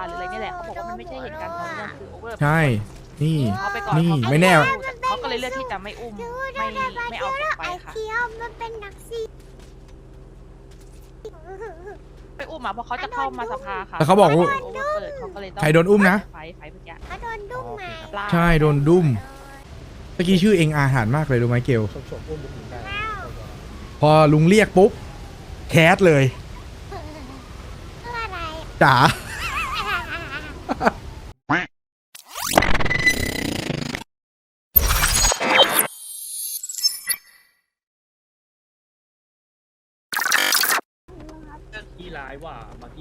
าหรืออะไรนี่แหละเขาบอกว่ามันไม่ใช่เหตุการณ์ของเรื่องคือโอเวอร์ใช่ นี่ เขาไปก่อนนี่เขาก็ไม่แน่ เขาก็เลยเลือกที่จะไม่อุ้มไม่ไม่เอาศพไปไอค่ะ เคียวมันเป็นนักซีไม่อุ้มอะเพราะเขาจะเข้ามาสภาค่ะแล้วเขาบอกว่าโอเวอร์เปิดเขาก็เลยต้องใครโดนอุ้มนะ ไฟไฟเมื่อกี้เขาโดนดุ้งไหมปลาใช่โดนดุ้มเมื่อกี้ชื่อเองอาหารมากเลยรู้ไหมเกลแล้วพอลุงเรียกปุ๊บแคสเลยเพื่ออะไรจ๋า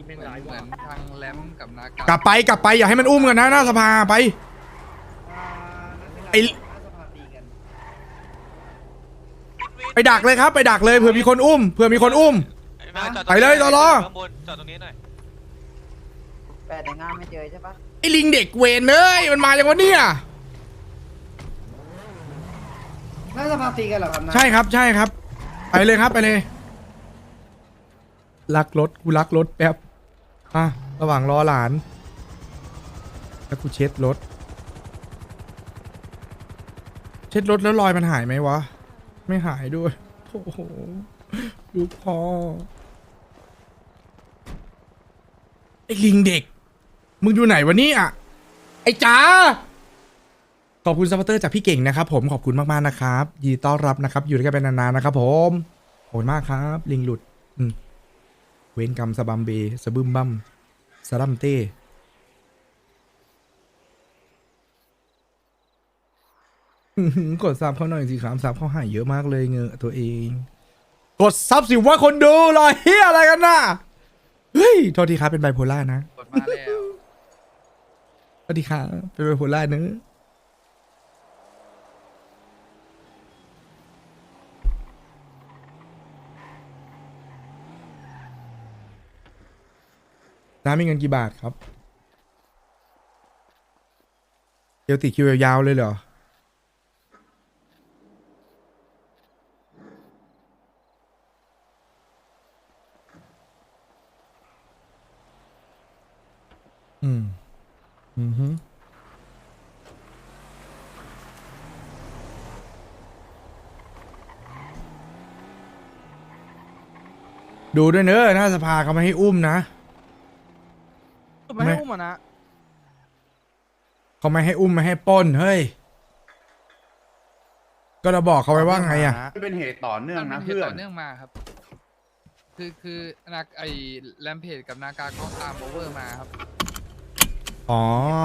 แม่งเหมือนร้ายเหมืว่ะอนทางแรมกับนากกลับไปกลับไปอย่าให้มันอุ้มกันนะหน้าสภาไปไอไปดักเลยครับ ไปดักเลยเผื่อมีคนอุ้มเผื่อมีคนอุ้ม ไปเลยตอรอ ข้างบนจอดตรงนี้หน่อยแปดในงานไม่เจอใช่ปะไอ้ลิงเด็กเวนเอ้ยมันมาอย่างวะเนี่ยน่าจะพาตีกันเหรอครับนะใช่ครับใช่ครับ ไปเลยครับไปเลยลักรถกูลักรถแป๊บ่ะ ระหว่างรอหลาน แล้วกูเช็ดรถ เช็ดรถแล้วรอยมันหายไหมวะ ไม่หายด้วย โอ้โหลูกพ่อไอ้ลิงเด็ก มึงอยู่ไหนวะเนี่ยไอ้จ๋า ขอบคุณซัพพอร์เตอร์จากพี่เก่งนะครับผม ขอบคุณมาก ๆ นะครับยินดีต้อนรับนะครับ อยู่ด้วยกันเป็นนาน ๆ นะครับผม ขอบคุณมากครับ ลิงหลุด อืม เวนกรรมสะบัมเบสะบึมบัมสะดัมเต้อื้อหือกดซับเขาหน่อยสิครับซับเขาหายเยอะมากเลยเงอะตัวเอง กดซับสิว่าคนดูรอเฮียอะไรกันน่ะเฮ้ยโทษทีครับเป็นไบโพล่านะกดมาแล้วสวัสดีครับเป็นไบโพล่าเนอ น้ามีเงินกี่บาทครับเดี๋ยวติดคิวยาวๆเลยเหรอ อืม อือฮึดูด้วยเนอะหน้าสภาเขาไม่ให้อุ้มนะ อุ้มอะนะ เขาไม่ให้อุ้มไม่ให้ปล้นเฮ้ย ก็เราบอกเขาไว้ว่าไงอะเป็นเหตุต่อเนื่องมันะเป็นเหเพื่ตุอต่อนเนื่องมาครับ คือคือนักไอ้แรมเพจกับนากาเขาตามโอเวอร์มาครับ อ๋อ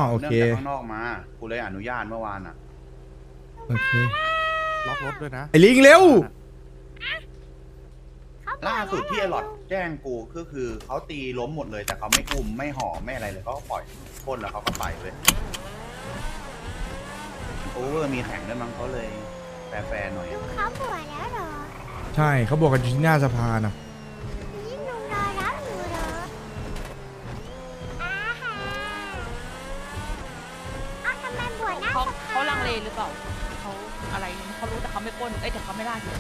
โอเค เนื่องจากข้างนอกมากูเลยอนุญาตเมื่อวานอะ โอเค ล็อกรถด้วยนะ ไอ้ลิงเร็วเขาบอก ล่าสุดที่ไอหลอดว่าแจ้งกูก็คือเขาตีล้มหมดเลย แต่เขาไม่อุ้มไม่ห่อไม่อะไรเลยเขาก็ปล่อยพ่นแล้วเขาก็ไปเลยโอเวอร์มีแข่งด้วยมั้งเขาเลยแฟร์ๆหน่อยลุงเขาบวชแล้วเหรอใช่เขาบอกกันอยู่ที่หน้าสภานะนี่ลุงรอรับอยู่เหรออาฮะเอาทำไมบวชหน้าเขาสภเขาลังเลหรือเปล่าเขาอะไรเขารู้แต่เขาไม่ปล้นเอ้ยแต่เขาไม่ล่าอยู่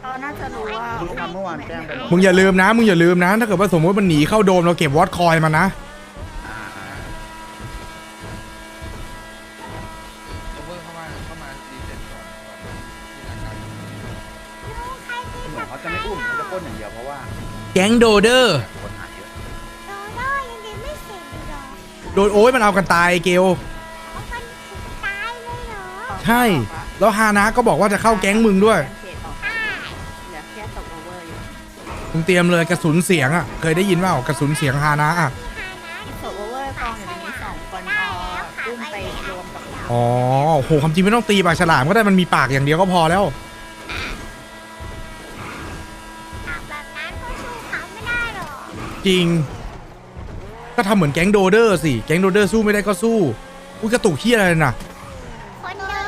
เขาน่าจะรู้ว่ารู้ทำเมื่อวานแจ้งไปหมดมึงอย่าลืมนะ มึงอย่าลืมนะ ถ้าเกิดว่าสมมติมันหนีเข้าโดมเราเก็บวอตคอยมานะอ่าโอเวอร์เข้ามาเข้ามาดีเซ็ตก่อนก่อนที่นากาลุงใครตีๆเหมืกัอนบเขาใคจะรไม่อุ้มเหรเขาอจะพ่นอย่างเดียวเพราะว่าแก๊งโดเดอร์ คนหายเยอะโดโดยังดีไม่เสร็จเลยเหรอโดนโอ้ยมันเอากันตายเกลเขามันถึงตายเลยเหรอ ใช่ แล้วฮานะก็บอกว่าจะเข้าแก๊งมึงด้วย มึงเตรียมเลยกระสุนเสียงอะ เคยได้ยินเปล่ากระสุนเสียงฮานะอะหานะตกโอเวอร์กองอยู่ในนี้สองคนพออุ้มไปรวมกับเราอ๋อโหความจริงไม่ต้องตีปากฉลามก็ได้มันมีปากอย่างเดียวก็พอแล้ว หากแบบนั้นก็สู้เขาไม่ได้หรอกจริง ก็ทำเหมือนแก๊งโดเดอร์สิแก๊งโดเดอร์สู้ไม่ได้ก็สู้อุ้ยกระตุกเฮียอะไรน่ะคนเยอ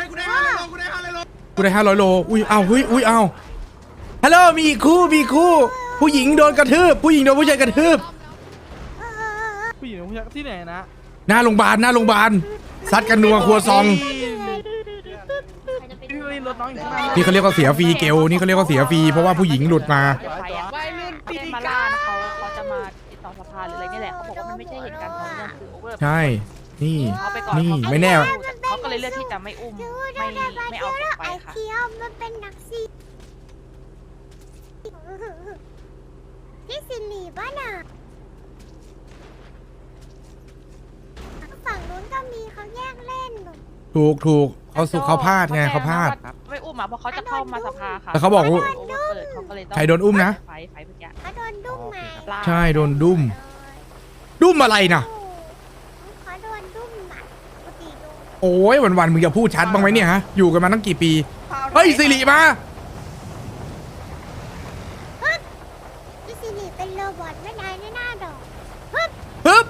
ะกูได้ห้าร้อยโลอุ้ยเอาเฮ้ยอุ้ยเอา ฮัลโหลมีอีกคู่มีอีกคู่ ผู้หญิงโดนกระทืบ ผู้หญิงโดนผู้ชายกระทืบเออผู้หญิงผู้ชายที่ไหนนะหน้าโรงพยาบาลหน้าโรงพยาบาลซัดกันนัวครัวซอง พี่ไม่รถน้องอยู่ข้างหน้านี่เขาเรียกว่าเสียฟรีเกลนี่เขาเรียกว่าเสียฟรีเพราะว่าผู้หญิงหลุดมาวัยรุ่นปีมาล่านะเขาเขาจะมาติดต่อสภาหรืออะไรนี่แหละเขาบอกว่ามันไม่ใช่เหตุการณ์ของเรื่องคือโอเวอร์ใช่ นี่ เขาไปก่อนนี่เขาไม่แน่ เขาก็เลยเลือกที่จะไม่อุ้มดูไม่ดูดูไม่เอาศพไปไอค่ะ เคียวมันเป็นนักซี พี่สิริบ้าน่ะฝั่งนู้นก็มีเขาแยกเล่นถูกถูกเขาสุเขาพลาดไงเขาพลาด ไม่อุ้มอะเพราะเขาจะเข้ามาสภาค่ะแต่เขาบอกว่าโอเวอร์เปิดเขาก็เลยต้องใครโดนอุ้มนะ ไฟไฟเมื่อกี้เขาโดนดุ้มมาปลาใช่โดนดุ้ม ดุ้มอะไรนะเขาโดนดุ้มอะปกติดุ้มโอ้ยวันๆมึงจะพูดชัดบ้างไหมเนี่ยฮะอยู่กันมาตั้งกี่ปีเฮ้ยสิริมา พี่สิริเป็นโรบอทไม่ได้แน่ๆดอก ฮึบ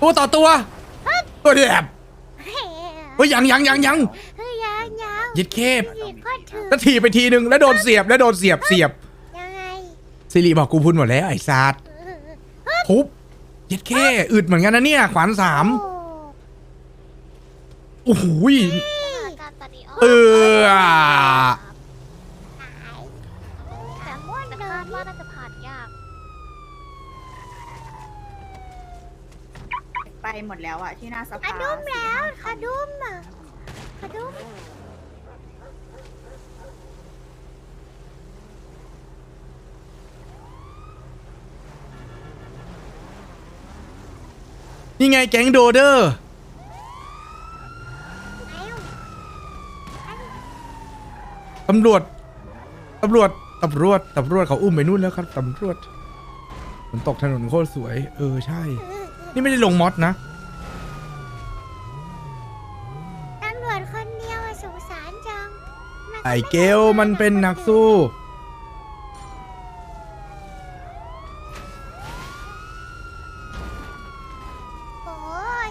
ตัวต่อตัวตัวเดียบเฮ้ยเฮ้ยยังยังยังยังเฮ้ยยังยังยิดเคบพี่สิริก็ถือแล้วถีบไปทีนึงแล้วโดนเสียบแล้วโดนเสียบเสียบยังไงสิริบอกกูพูดหมดแล้วไอ้ซาดทุบยิดเคอึดเหมือนกันนะเนี่ย ขวานสามโอ้โอ้โหยกับตาดิโอเออ แต่ม่วนเดินว่าน่าจะผ่านยาก ไปหมดแล้วอะที่หน้าสขาภาดุ้มแล้วขาดุ้มอะขาดุ้มนี่ไงแก๊งโดเดอร์แล้วตำรวจ ตำรวจ ตำรวจ ตำรวจเขาอุ้มไปนู่นแล้วครับ ตำรวจฝนตกถนนโคตรสวย เออใช่ นี่ไม่ได้ลงมอสนะตำรวจคนเดียวอะสงสารจังมันก็ไอม่เกลมันเป็นนักสู้ โอ้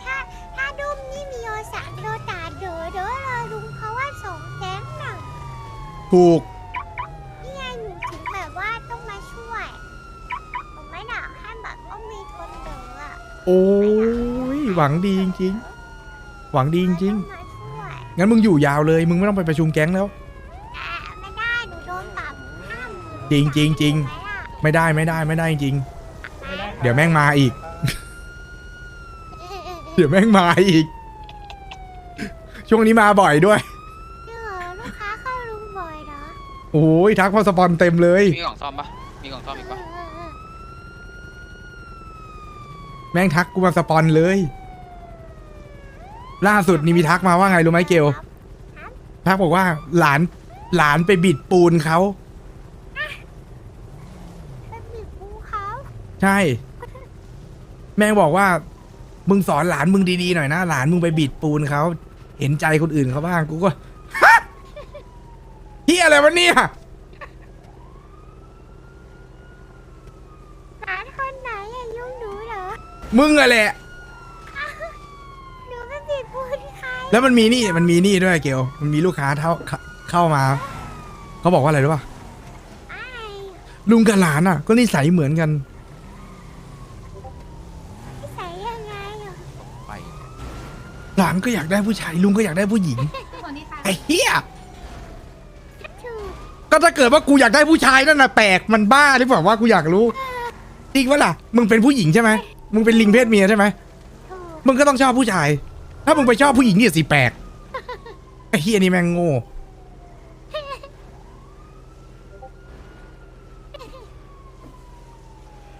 ถ้าถ้าดุ้มนี่มีโอสามโดตาเดอเด้อเลยลุงเขาว่าสองแก๊งน่ะ ถูก นี่ไงหนูถึงแบบว่าต้องมาช่วยผมไม่อยากให้แบบต้องมีคนเดออะ โอ้ยหวังดีจริงๆ หวังดีจริงต้องมาช่วยๆงั้นมึงอยู่ยาวเลย มึงไม่ต้องไปประชุมแก๊งแล้ว แต่ไม่ได้หนูโดนปรับห้ามจริงจริงจริง ไหมล่ะไม่ได้ไม่ได้ไม่ได้จริง เดี๋ยวแม่งมาอีก เดี๋ยวแม่งมาอีก ช่วงนี้มาบ่อยด้วยจริงเหรอลูกค้าเข้าลุงบ่อยเหรอโอ้ยทักพอสปอนเต็มเลย มีกล่องซ่อมปะมีกล่องซ่อมอีกปะแม่งทักกูมาสปอนเลย ล่าสุดนี่มีทักมาว่าไงรู้ไหมเกลทักบอกว่า หลานหลานไปบิดปูนเขาเป็นบีบปูเขาใช่ แม่งบอกว่า มึงสอนหลานมึงดีๆหน่อยนะหลานมึงไปบิดปูนเขาเห็นใจคนอื่นเขาบ้างกูก็ฮะเฮียอะไรวะเนี่ย ร้านคนไหนอะยุ่งหนูเหรอ มึงอะแหละ หนูเป็นบีบปูที่ใครแล้วมันมีนี่มันมีนี่ด้วยเกลมันมีลูกค้าเท่าเข้าเข้ามาเขาบอกว่าอะไรรู้ป่ะไอ้ลุงกับหลานอะ ก็นิสัยเหมือนกันที่ใส่ยังไงอะไปหลานก็อยากได้ผู้ชายลุงก็อยากได้ผู้หญิงไอ้เหี้ยถูกก็ถ้าเกิดว่ากูอยากได้ผู้ชายนั่นน่ะแปลกมันบ้าหรือเปล่าว่ากูอยากรู้จริงปะล่ะมึงเป็นผู้หญิงใช่ไหม มึงเป็นลิงเพศเมียใช่ไหมถูกมึงก็ต้องชอบผู้ชาย ถ้ามึงไปชอบผู้หญิงเนี่ยสิแปลกไอ้เฮียนี่แม่งโง่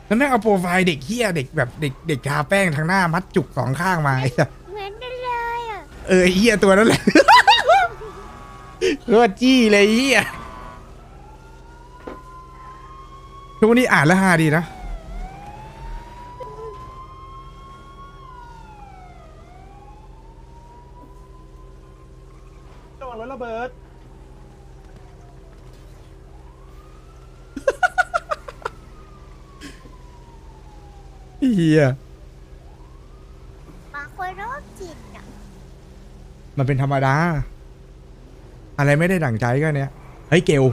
แล้วแม่งเอาโปรไฟล์เด็กเฮียเด็กแบบเด็กเด็กทาแป้งทางหน้ามัดจุกสองข้างมาไอ้สัสเหมือนกันเลยอะเออไอ้เฮียตัวนั้นแหละ โคตรจี้เลยไอ้เฮียทุกวันนี้อ่านแล้วฮาดีนะ ระวังรถระเบิดเฮียบางคนโรคจิตอะมันเป็นธรรมดา อะไรไม่ได้ดั่งใจก็เนี้ยเฮ้ยเกล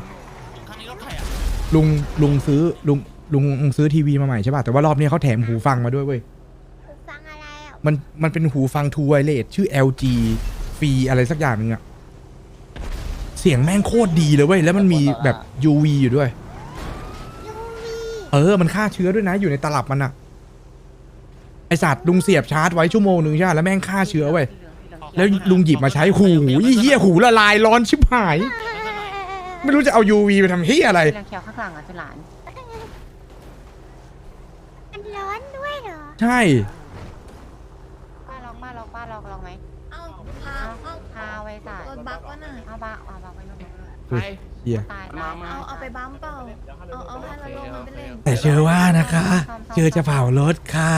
ลุงลุงซื้อลุงลุงลุงซื้อทีวีมาใหม่ใช่ป่ะแต่ว่ารอบนี้เขาแถมหูฟังมาด้วยเว้ยหูฟังอะไรอะมันมันเป็นหูฟังทูไวเลสชื่อ LG ฟรีอะไรสักอย่างหนึงอะเสียงแม่งโคตรดีเลยเว้ยแล้วมันมีแบบ UV อยู่ด้วยยูวีเออมันฆ่าเชื้อด้วยนะอยู่ในตลับมันอะสัตว์ลุงเสียบชาร์จไว้ชั่วโมงหนึ่งใช่ปะแล้วแม่งฆ่าเชื้อเว้ยแล้วลุงหยิบมาใช้หูเฮียหูละลายร้อนชิบหาย ไม่รู้จะเอา UV ไปทำเฮียอะไรเรื่องเคียวข้างหลังอะคือหลานมันร้อนด้วยเหรอใช่ป้าล็อกป้าล็อกป้าล็อกล็อกไหมเอาพาเอาเอาพา ไว้จ่ายรถบักวะน่ะเอาบ้าเอาบ้าไว้นู่นเฮ้ยเฮียตายมาตายมาเอาเอาไปบัมเปล่าเอาเอาให้เราลงมันไปเล่นแต่เชื่อว่านะคะเจอจะเผารถค่ะ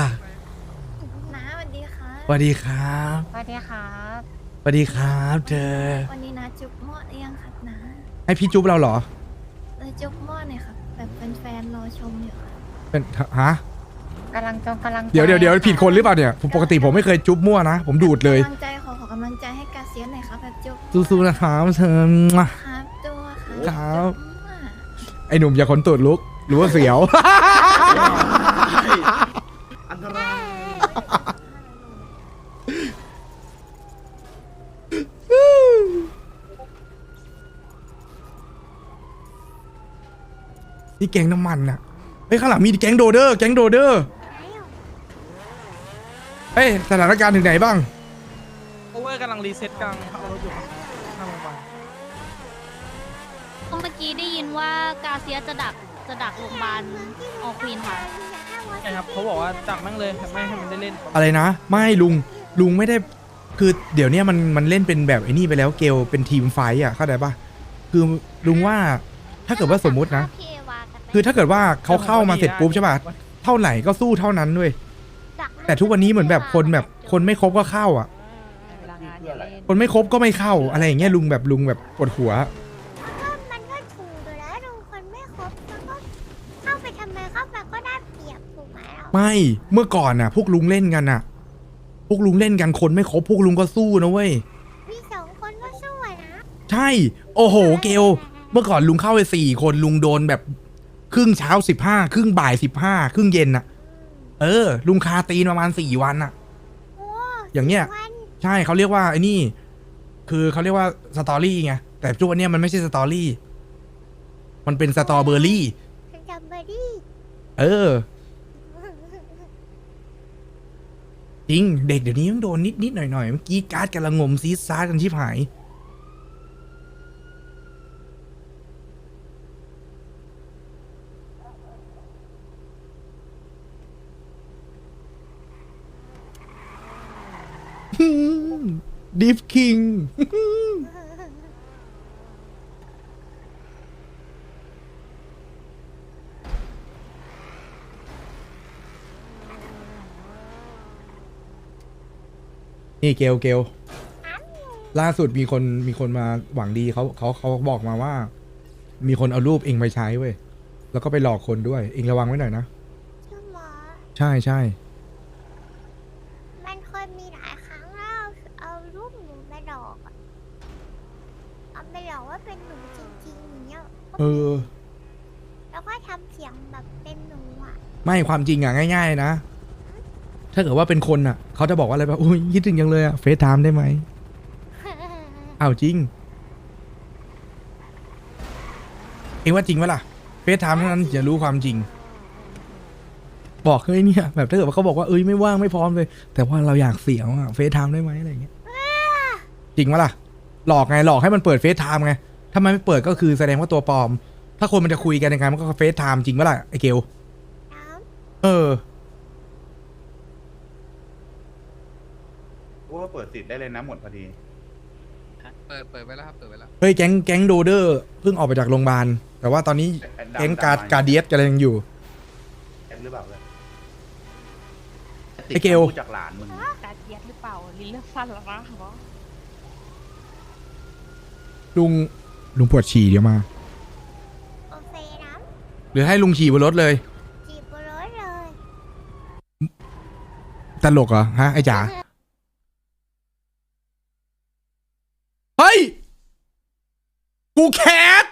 น้าสวัสดีค่ะสวัสดีครับสวัสดีครับสวัสดีครับเธอวันนี้นะจุ๊บหม้อเอียงค่ะนะให้พี่จุ๊บเราเหรอเลยจุ๊บหม้อหน่อยค่ะแบบเป็นแฟนรอชมอยู่ค่ะเป็นฮะกำลังจงกำลังใจเดี๋ยวเดี๋ยวเดี๋ยวผิดคนหรือเปล่าเนี่ยผมปกติผมไม่เคยจุ๊บมั่วนะ ผมดูดเลยกำลังใจขอขอกำลังใจให้กาเซียนหน่อยครับแบบจุ๊บสู้ๆนะครับเธอครับตัวค่ะครับ จุ๊มั่วไอ้หนุ่มอย่าขนตูดลุกหรือว่าเสียว อันตราย นี่แก๊งน้ำมันน่ะเฮ้ยข้างหลังมีแก๊งโดเดอร์ แก๊งโดเดอร์ เฮ้ยสถานการณ์ถึงไหนบ้างโอเวอร์กำ ลังรีเซ็ตกลางเอารถอยู่ครับหน้าโรงพยาบาลเมื่อกี้ได้ยินว่ากาเซียจะดักจะดักโรงพยาบาลออควีนค่ะ ใช่ครับเขาบอกว่าจับแม่งเลยไม่ให้มันได้เล่นอะไรนะ ไม่ลุงลุงไม่ได้คือเดี๋ยวเนี้ยมันมันเล่นเป็นแบบไอ้นี่ไปแล้วเกลเป็นทีมไฟท์อะเข้าใจปะคือลุงว่าถ้าเกิดว่าสมมุตินะพี่เอวากันไหมคือถ้าเกิดว่าเขาเข้ามาเสร็จปุ๊บใช่ป่ะเท่าไหร่ก็สู้เท่านั้นด้วย แต่ทุกวันนี้เหมือนแบบคนแบบคนไม่ครบก็เข้าอะ เวลางานอย่าเล่นคนไม่ครบก็ไม่เข้าอะไรอย่างเงี้ยลุงแบบลุงแบบปวดหัว ก็มันก็ถูกอยู่แล้วดูคนไม่ครบมันก็เข้าไปทำไมเข้าไปก็ได้เปรียบถูกไหมเราไม่เมื่อก่อนน่ะ พวกลุงเล่นกันน่ะ พวกลุงเล่นกันคนไม่ครบพวกลุงก็สู้นะเว้ย มีสองคนก็สู้อะนะใช่ โอ้โห เกล เมื่อก่อนลุงเข้าไปสี่คนลุงโดนแบบ ครึ่งเช้าสิบห้าครึ่งบ่ายสิบห้าครึ่งเย็นน่ะ เออ ลุงคาตีนประมาณสี่วันน่ะ โอ้อย่างเงี้ย วัน ใช่เขาเรียกว่าไอ้นี่ คือเขาเรียกว่าสตอรี่ไงแต่ทุกวันเนี้ยมันไม่ใช่สตอรี่ มันเป็นสตอเบอร์รี่คือจัมเบอรี่เออ จริง เด็กเดี๋ยวนี้ต้องโดนนิดนิดหน่อยหน่อยๆเมื่อกี้การ์ดกันละงมซีดซาร์กันชิบหาย ดิฟคิง นี่เกลเกลล่าสุดมีคนมีคนมาหวังดีเขาเขาเขาบอกมาว่า มีคนเอารูปเองไปใช้เว้ย แล้วก็ไปหลอกคนด้วย เองระวังไว้หน่อยนะชื่อหมอใช่ใช่ มันเคยมีหลายครั้งแล้วเอารูปหนูไปหลอกอะเอาไปหลอกว่าเป็นหนูจริงๆอย่าง เงี้ยเออ แล้วก็ทำเสียงแบบเป็นหนูอะ ไม่ความจริงอะง่ายๆนะ ถ้าเกิดว่าเป็นคนอะ เขาจะบอกว่าอะไรแบบอุ้ยคิดถึงยังเลยอะเฟซไทม์ได้ไหมอ้าวจริง เองว่าจริงไหมล่ะเฟซไทม์เท่านั้นจะรู้ความจริง บอกเฮ้ยเนี่ย แบบถ้าเกิดว่าเขาบอกว่าเอ้ยไม่ว่างไม่พร้อมเลย แต่ว่าเราอยากเสียงอะเฟซไทม์ได้ไหมอะไรอย่างเงี้ยจริงไหมล่ะหลอกไงหลอกให้มันเปิดเฟซไทม์ไง ถ้ามันไม่เปิดก็คือแสดงว่าตัวปลอม ถ้าคนมันจะคุยกันยังไงมันก็เฟซไทม์จริงไหมล่ะไอเกลน้เออว่าเปิดสิทธิ์ได้เลยนะหมดพอดี เปิดเปิดไว้แล้วครับ เปิดไว้แล้ว เฮ้ยแก๊งแก๊งโดเดอร์เพิ่งออกไปจากโรงพยาบาล แต่ว่าตอนนี้ไอ้ดำแก๊งการดำมาการเดียสกันยังอยู่ แอบหรือเปล่าเลยไอ้เกล ติดคำพูดจากหลานมึงการเย็ดหรือเปล่า ลิ้นเลือกสั้นแล้วนะบอสลุง ลุงปวดฉี่เดี๋ยวมาำโอเคน้หรือให้ลุงฉี่บนรถเลยำจีบบนรถเลยตลกเหรอฮะไอ้จ๋า เฮ้ย กูแคท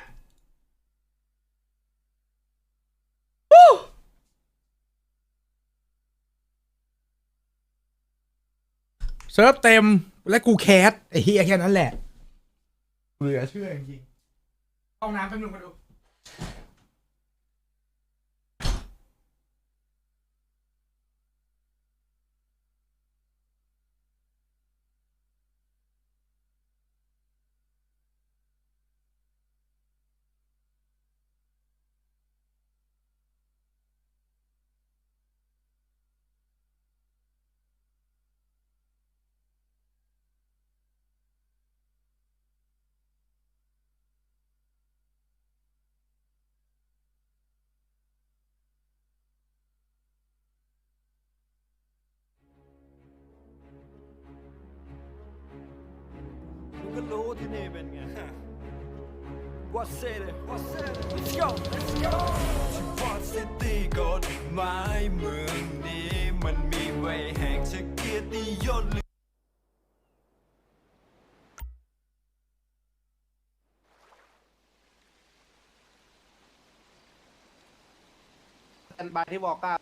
วู้เซิร์ฟเต็มและกูแคทไอ้เฮียแค่นั้นแหละเหลือเชื่อจริงๆ ห้องน้ำแป๊บนึงมาดู นี่เป็นไง What's it What's it Let's go Let's go ชิวอนซิตี้กฎหมายเมืองนี้มันมีไว้แห่งชะเกียรติยศเป็นบายที่บอกก้า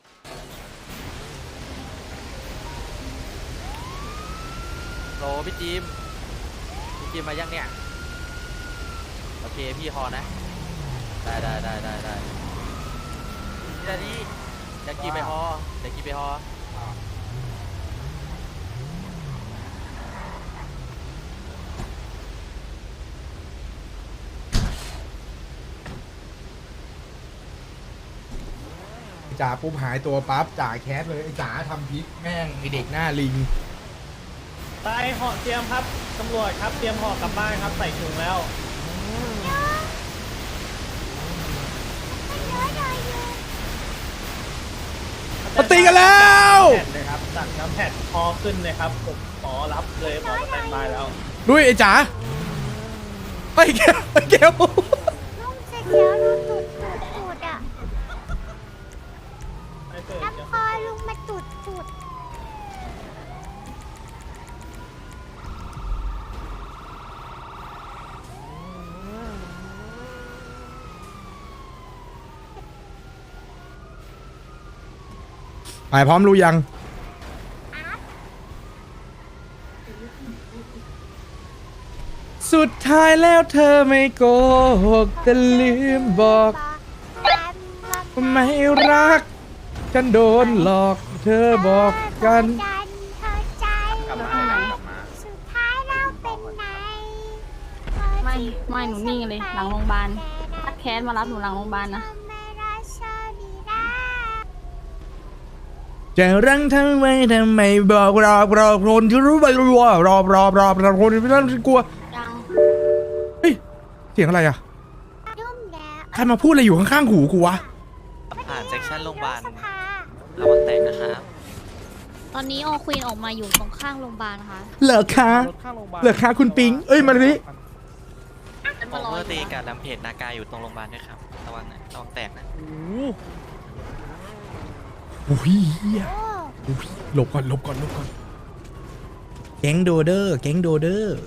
โหลพี่จิม พี่จิมมายังเนี่ย โอเคพี่ฮอนะ ได้ได้ได้ได้ได้พี่นาดีเดี๋ยวกี่ไปฮอเดี๋ยวกี่ไปฮอจ่าปุ๊บหายตัวปั๊บจ่าแคสเลยไอ้จ่าทำพิษแม่งไอเด็กหน้าลิง ตายห่อเตรียมครับตำรวจครับเตรียมห่อกลับบ้านครับใส่ถุงแล้ว มาตีกันแล้ว แผ่นเลยครับสั่งน้ำแผ่นคอขึ้นเลยครับผมขอรับเลยหมอสแตนบายแล้ว ด้วยไอ้จ๋าไอ้ยแก้วไอ้แก้ว ไปพร้อมรู้ยัง สุดท้ายแล้วเธอไม่โกหกแต่ลืมบอกว่าไม่รัก ฉันโดนหลอกเธอบอกกันเธอใจกลับมากลับมาสุดท้ายเราเป็นไงไม่ ไม่หนูนิ่งเลยหลังโรงพยาบาลถ้าแคสมารับหนูหลังโรงพยาบาลนะ จะรังทำไมทำไมบอกรอบรอบคนที่รู้ไปรู้ว่ารอบรอบรอบรอบคนที่ไม่ต้องกลัวยังเฮ้ยเสียงอะไรอะดุ้มแล้วใครมาพูดอะไรอยู่ข้างๆหูกูวะผ่านเซ็กชันโรงพยาบาลสภาระวังแตกนะครับตอนนี้โอควีนออกมาอยู่ตรงข้างโรงพยาบาลนะคะเหรอคะรถข้างโรงพยาบาลเหรอคะคุณปิง เอ้ยมาดิผมเมื่อตีกับลำเพจนากาอยู่ตรงโรงพยาบาลด้วยครับระวังนะระวังแตกนะ อ้ยเหี้ยอ้โอ้ยหลบก่อนหลบก่อนหลบก่อน แก๊งโดเดอร์ แก๊งโดเดอร์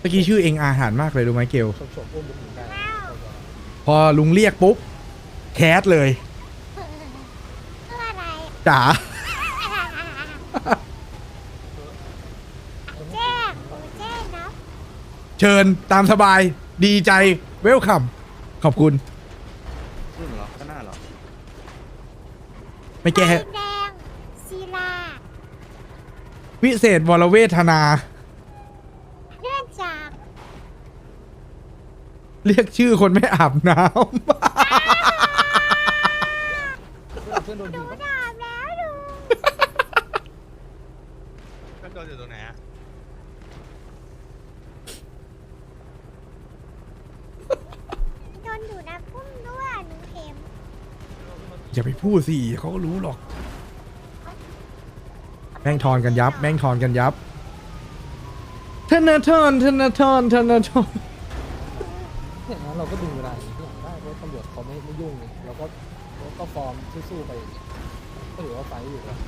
เมื่อกี้ชื่อเองอาหารมากเลยรู้ไหมเกลว้าวพอลุงเรียกปุ๊บ แคสเลยเพื่ออะไรจ๋าแจ้งโอ้แจ้งนะเชิญตามสบาย ดีใจเวลคัมขอบคุณซึ่งเหรอก็น่าเหรอไม่แก้ไฟแดงศิลาวิเศษวรเวทนา เนื่องจาก เรียกชื่อคนไม่อาบน้หนูถามแล้วหนูก็โดนอยู่ตรงไหนอะโดนอยู่นะพุ่มด้วยหนูเข็มำ อย่าไปพูดสิเขาก็รู้หรอก แม่งทอนกันยับ แม่งทอนกันยับ ธนาทอนธนาทอนธนาทอนอย่าน เราก็ดึงเวลาอย่างนี้ได้เพราะตำรวจเขาไม่ไม่ยุ่งไงเราก็เราก็ฟอร์มสู้ๆไปอย่างเงี้ยก็ถือว่าไฟอยู่ครับ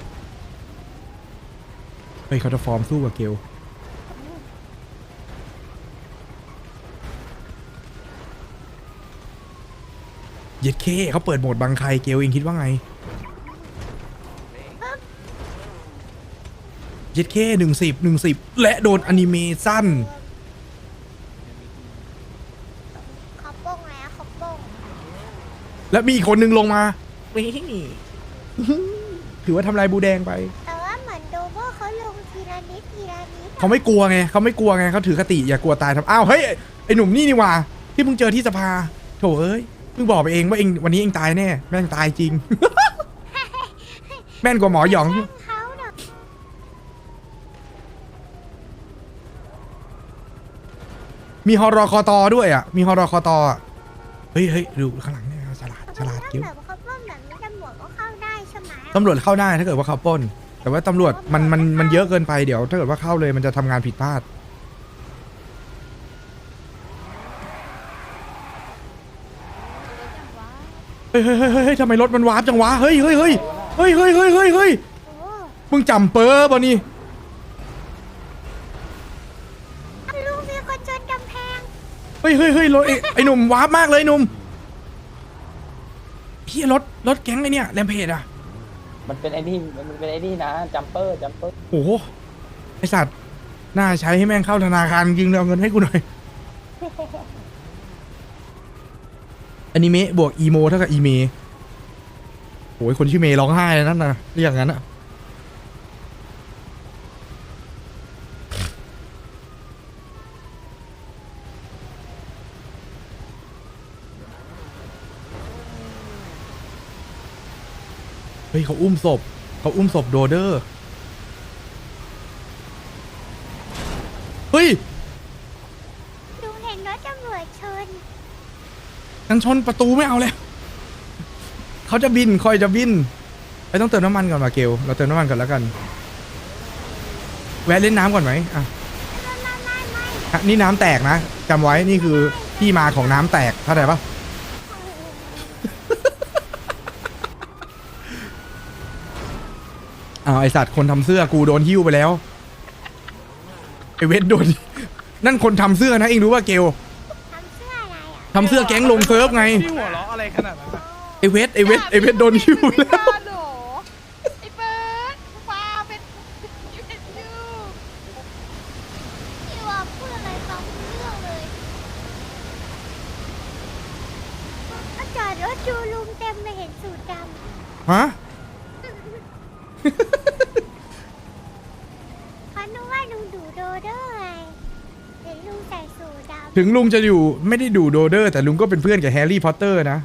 เฮ้ยเขาจะฟอร์มสู้กับเกลเย็ดเคเขาเปิดโหมดบังใครเกลเองคิดว่าไงเย็ดเคหนึ่งสิบหนึ่งสิบและโดนอนิเมชั่น แล้วมีอีกคนนึงลงมาวิ่งถือว่าทำลายบูแดงไป แต่ว่าเหมือนโดโบเขาลงทีละนิดทีละนิดเขาไม่กลัวไงเขาไม่กลัวไงเขาถือคติอย่ากลัวตายทำอ้าวเฮ้ยไอหนุ่มนี่นี่ว่า ที่เพิ่งเจอที่สภาโถเอ้ยเพิ่งบอกไปเองว่าเองวันนี้เองตายแน่แม่งตายจริง แม่นกว่าหมอหยองนมีฮอรอคอตอด้วยอะ มีฮอรอคอตออะเฮ้ยเฮ้ยดูข้างหลัง ลาดฉลาดถ้ากิ้วแบบเขาปล้นแบบนี้ตำรวจก็เข้าได้ใช่ไหมตำรวจเข้าได้ถ้าเกิดว่าเขาปล้น แต่ว่าตำรวจมันมันมันเยอะเกินไปเดี๋ยว ถ้าเกิดว่าเข้าเลยมันจะทำงานผิดพลาด เฮ้ยเฮ้ยเฮ้ยเฮ้ยทำไมรถมันวาร์ปจังวะ เฮ้ยเฮ้ยเฮ้ยเฮ้ยเฮ้ยเฮ้ยเฮ้ยเฮ้ยโอ้มึงจำเปอร์ป่ะนี่เอาลุงมีคนชนกำแพง เฮ้ยเฮ้ยเฮ้ยรถไอ้ไอ้หนุ่มวาร์ปมากเลยหนุ่ม พี่รถรถแก๊งไอ้เนี่ยแรมเพจอะมันเป็นไอ้นี่มันเป็นไอ้นี่นะจัมเปอร์จัมเปอร์โอ้โหไอสัตว์น่าใช้ให้แม่งเข้าธนาคารจริงเลยเอาเงินให้กูหน่อยอนิเมะบวกอีโมเท่ากับอีเมโอ้ยคนชื่อเมย์ร้องไห้เลยนั่นนะเรียกงั้นอะ เฮ้ยเขาอุ้มศพเขาอุ้มศพโดเดอร์เฮ้ยลุงเห็นรถตำรวจชนกันชนประตูไม่เอาแล้วเขาจะบินคอยจะบินไปต้องเติมน้ำมันก่อนมาเกลเราเติมน้ำมันก่อนแล้วกันแวะเล่นน้ำก่อนไหมอะอะนี่น้ำแตกนะจำไว้นี่คือที่มาของน้ำแตกเข้าใจปะ อ้าว ไอสัตว์คนทำเสื้อกูโดนหิ้วไปแล้วไอเวทโดน นั่นคนทำเสื้อนะเองรู้ว่าเกลทำเสื้ออะไรอะทำเสื้อแก๊งลงเซิร์ฟไงพี่หัวเราะอะไรขนาดนั้นอะไอเวทไอเวทไอเวทโดนหิ้วแล้วโหลไอ้เบิร์ดฟ้าเป็นยูเอ็นยูพี่ว่าพูดอะไรฟังไม่รู้เรื่องเลยก็จอดรถดูลุงเต็มเลยเห็นสูตรดฮะำเขานึกว่าลุงดูโดเดอร์ไงเห็นลุงใส่สูตรดำ ถึงลุงจะอยู่ไม่ได้ดูโดเดอร์ แต่ลุงก็เป็นเพื่อนกับแฮร์รี่พอตเตอร์นะ